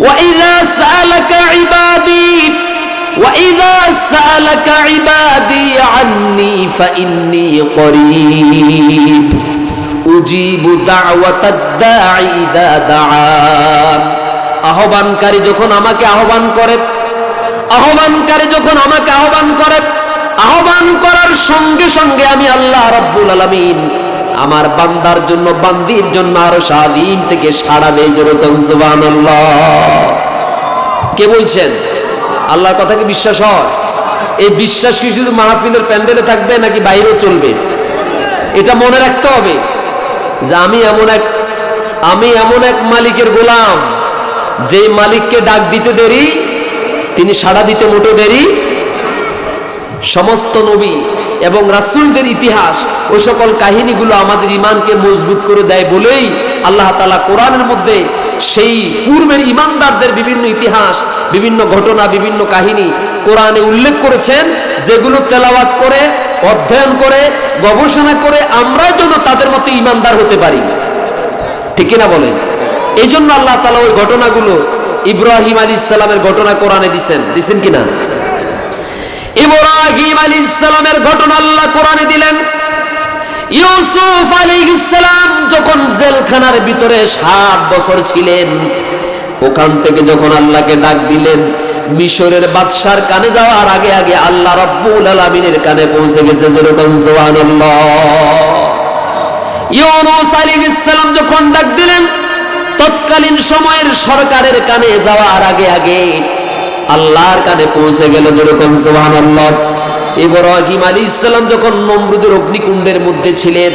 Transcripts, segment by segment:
وإذا سألك عبادي وإذا سألك عبادي عني فإني قريب أجيب دعوة الداعي إذا دعان আহ্বানকারী যখন আমাকে আহ্বান করে আহ্বানকারী যখন আমাকে আহ্বান করে আহ্বান করার সঙ্গে সঙ্গে আমি আল্লাহ রাব্বুল আলামিন আমার বান্দার জন্য, বান্দির জন্য আরও সাদিম থেকে সাড়া দেয় যেরকম, সুবহানাল্লাহ। কে বলছেন? আল্লাহর কথা কি বিশ্বাস হয়? এই বিশ্বাস কি শুধু মাহফিলের প্যান্ডেলে থাকবে নাকি বাইরেও চলবে? এটা মনে রাখতে হবে যে আমি এমন এক, আমি এমন এক মালিকের গোলাম যে মালিককে ডাক দিতে দেরি, তিনি সাড়া দিতে মোটো দেরি। সমস্ত নবী এবং রাসূলদের ইতিহাস ওই সকল কাহিনীগুলো আমাদের ইমানকে মজবুত করে দেয় বলেই আল্লাহ তাআলা কোরআনের মধ্যে সেই পূর্বের ইমানদারদের বিভিন্ন ইতিহাস, বিভিন্ন ঘটনা, বিভিন্ন কাহিনী কোরআনে উল্লেখ করেছেন, যেগুলো তেলাওয়াত করে, অধ্যয়ন করে, গবেষণা করে আমরা যেন তাদের মতো ইমানদার হতে পারি। ঠিক কিনা বলেন? এই জন্য আল্লাহ তালা ওই ঘটনাগুলো ইব্রাহিম আলী ইসলামের ঘটনা কোরআনে দিছেন। দিচ্ছেন কিনা? ইব্রাহিম আলী ইসলামের ঘটনা আল্লাহ কোরআনে দিলেন। ইউসুফ আলী ইসলাম যখন জেলখানার ভিতরে সাত বছর ছিলেন, ওখান থেকে যখন আল্লাহকে ডাক দিলেন, মিশরের বাদশার কানে যাওয়ার আগে আগে আল্লাহ রব্বুল আলমিনের কানে পৌঁছে গেছে যেরকম সুবহানাল্লাহ। ইউনুস আলাইহিস সালাম যখন ডাক দিলেন, তৎকালীন সময়ের সরকারের কানে যাওয়ার আগে আগে আল্লাহর কানে পৌঁছে গেল যেরকম সুবহানাল্লাহ। ইব্রাহিম আলী ইসলাম যখন নমরুদের অগ্নিকুণ্ডের মধ্যে ছিলেন,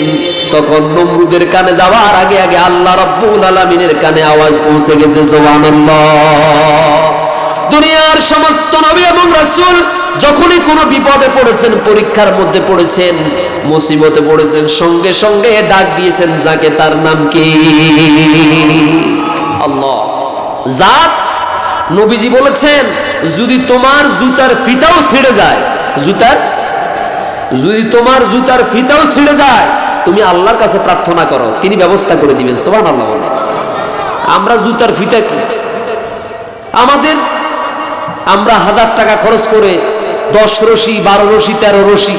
তখন নমরুদের কানে যাওয়ার আগে আগে আল্লাহ রব্বুল আলমিনের কানে আওয়াজ পৌঁছে গেছে সুবহানাল্লাহ। দুনিয়ার সমস্ত নবী এবং রাসূল যখনই কোনো বিপদে পড়েছেন, পরীক্ষার মধ্যে পড়েছেন, মুসিবতে পড়েছেন, সঙ্গে সঙ্গে ডাক দিয়েছেন, যাকে তার নাম কি? আল্লাহ। জাত নবীজি বলেছেন, যদি তোমার জুতার ফিতাও ছিঁড়ে যায়, জুতার? যদি তোমার জুতার ফিতাও ছিঁড়ে যায়, তুমি আল্লাহর কাছে প্রার্থনা করো, তিনি ব্যবস্থা করে দিবেন সোমান আল্লাহ বলে আমরা জুতার ফিতা কি? আমাদের, আমরা হাজার টাকা খরচ করে দশ রশি, বারো রশি, তেরো রশি,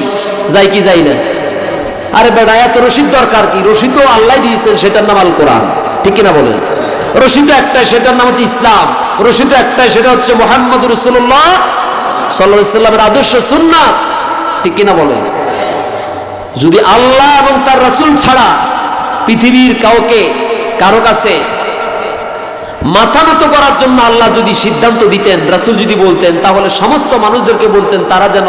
যাই কি যাই না। আরে বেড়া এত রশির দরকার কি? রশি তো আল্লাহ দিয়েছেন, সেটার নাম আল কোরআন ঠিক কিনা বলেন? রশি তো একটাই, সেটার নাম হচ্ছে ইসলাম। রশি তো একটাই, সেটা হচ্ছে মোহাম্মদ রসুল্লাহ সাল্লামের আদর্শ সুন্না ঠিক কিনা বলেন? যদি আল্লাহ এবং তার রাসূল ছাড়া পৃথিবীর কাউকে, কারও কাছে মাথা নত করার জন্য আল্লাহ যদি সিদ্ধান্ত দিতেন, রাসুল যদি বলতেন, তাহলে সমস্ত মানুষদেরকে বলতেন, তারা যেন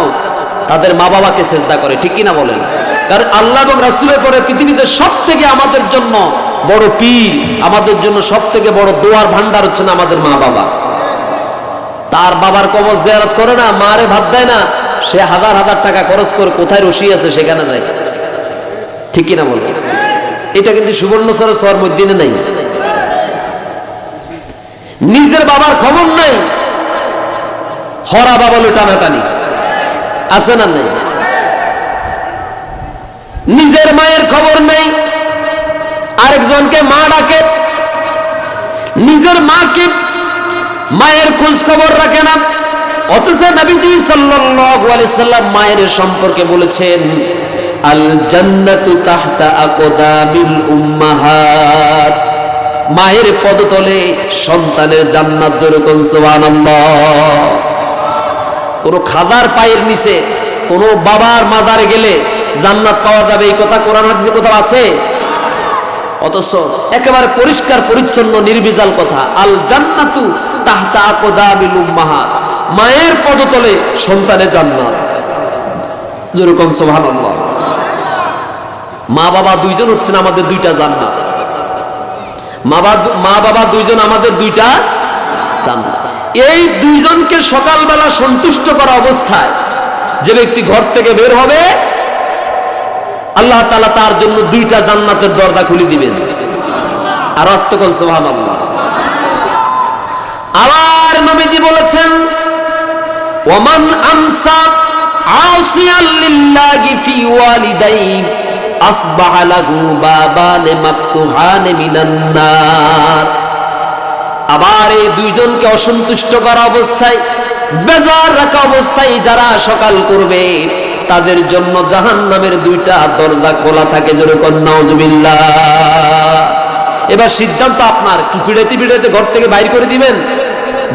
তাদের মা বাবাকে চেষ্টা করে। ঠিক কিনা বলেন? কারণ আল্লাহ এবং রাসূলের পরে পৃথিবীতে সব থেকে আমাদের জন্য বড় পীর আমাদের জন্য সব থেকে বড় দোয়ার ভান্ডার হচ্ছে না আমাদের মা বাবা। তার বাবার কবর জিয়ারত করে না, মারে ভাত দেয় না, সে হাজার হাজার টাকা খরচ করে কোথায় রশি আছে সেখানে যায়। ঠিক কিনা বলবেন এটা কিন্তু সুবর্ণচর সর মধ্যে নাই। নিজের বাবার খবর নাই। হরা বাবালো টানাটানি। আছে না নাই? নিজের মায়ের খবর নেই। আরেকজনকে মা ডাকে। নিজের মাকে মায়ের খোঁজ খবর রাখে না। অথচ নবীজি সাল্লাল্লাহু সাল্লাম মায়ের সম্পর্কে বলেছেন, আল জান্নাতু তাহতা আকদামিল উম্মাহাত। মায়ের পদতলে সন্তানের জান্নাত যেরকম সুবহানাল্লাহ। কোন খাদার পায়ের নিচে কোন বাবার মাজারে গেলে জান্নাত পাওয়া যাবে এই কথা কোরআন হাদিসে কোথাও আছে? অথচ একেবারে পরিষ্কার, পরিচ্ছন্ন, নির্বিজাল কথা আল জান্নাতু তাহতা আকদামিল উম্মাহাত মায়ের পদতলে সন্তানের জান্নাত যেরকম সুবহানাল্লাহ। মা বাবা দুইজন হচ্ছেন আমাদের দুইটা জান্নাত। মা বাবা মা বাবা দুইজন আমাদের দুইটা জান্নাত। এই দুইজনকে সকালবেলা সন্তুষ্ট করা অবস্থায় যে ব্যক্তি ঘর থেকে বের হবে আল্লাহ তালা তার জন্য দুইটা জান্নাতের দরজা খুলে দিবেন। আর আস্তকল সোহান আবার নবীজি বলেছেন, ওমান আমসা আবার এই দুইজনকে অসন্তুষ্ট করা অবস্থায়, বেজার রাখা অবস্থায় যারা সকাল করবে তাদের জন্য জাহান নামের দুইটা দরজা খোলা থাকে যেরকম নজবিল্লা এবার সিদ্ধান্ত আপনার, কি পিড়াইতে পিড়াইতে ঘর থেকে বাইর করে দিবেন?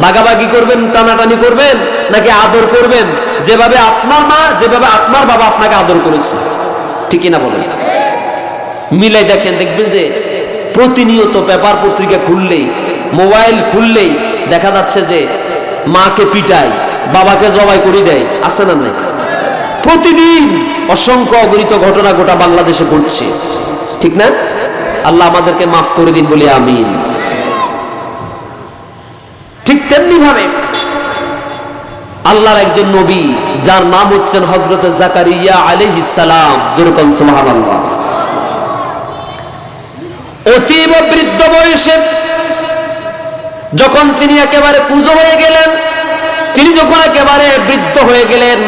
বাগাবাগি করবেন, টানাটানি করবেন, নাকি আদর করবেন? যেভাবে আপনার মা, যেভাবে আপনার বাবা আপনাকে আদর করেছে। ঠিকই না বলেন? মিলাই দেখেন, দেখবেন যে প্রতিনিয়ত পেপার পত্রিকা খুললেই, মোবাইল খুললেই দেখা যাচ্ছে যে মাকে পিটায়, বাবাকে জবাই করে দেয়, আছে না নাই? প্রতিদিন অসংখ্য অগণিত ঘটনা গোটা বাংলাদেশে ঘটছে। ঠিক না? আল্লাহ আমাদেরকে মাফ করে দিন বলে আমিন। ঠিক তেমনি ভাবে আল্লাহর একজন নবী, যার নাম হচ্ছেন হজরত জাকারিয়া আলাইহিস সালাম যেরকম সুবহানাল্লাহ। অতীব বৃদ্ধ বয়সে যখন তিনি একেবারে পুজো হয়ে গেলেন, তিনি যখন একেবারে বৃদ্ধ হয়ে গেলেন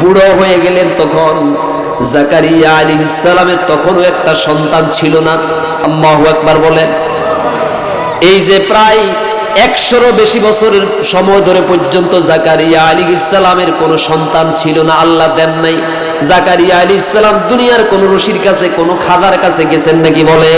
বুড়ো হয়ে গেলেন তখন। জাকারিয়া আলী ইসলামের তখনও একটা সন্তান ছিল না। আল্লাহ একবার বলেন, এই যে প্রায় একশোরও বেশি বছরের সময় ধরে পর্যন্ত জাকারিয়া আলী ইসলামের কোনো সন্তান ছিল না, আল্লাহ দেন নাই। জাকারিয়া আলী ইসলাম দুনিয়ার কোন ঋষির কাছে, কোনো খাদার কাছে গেছেন নাকি বলে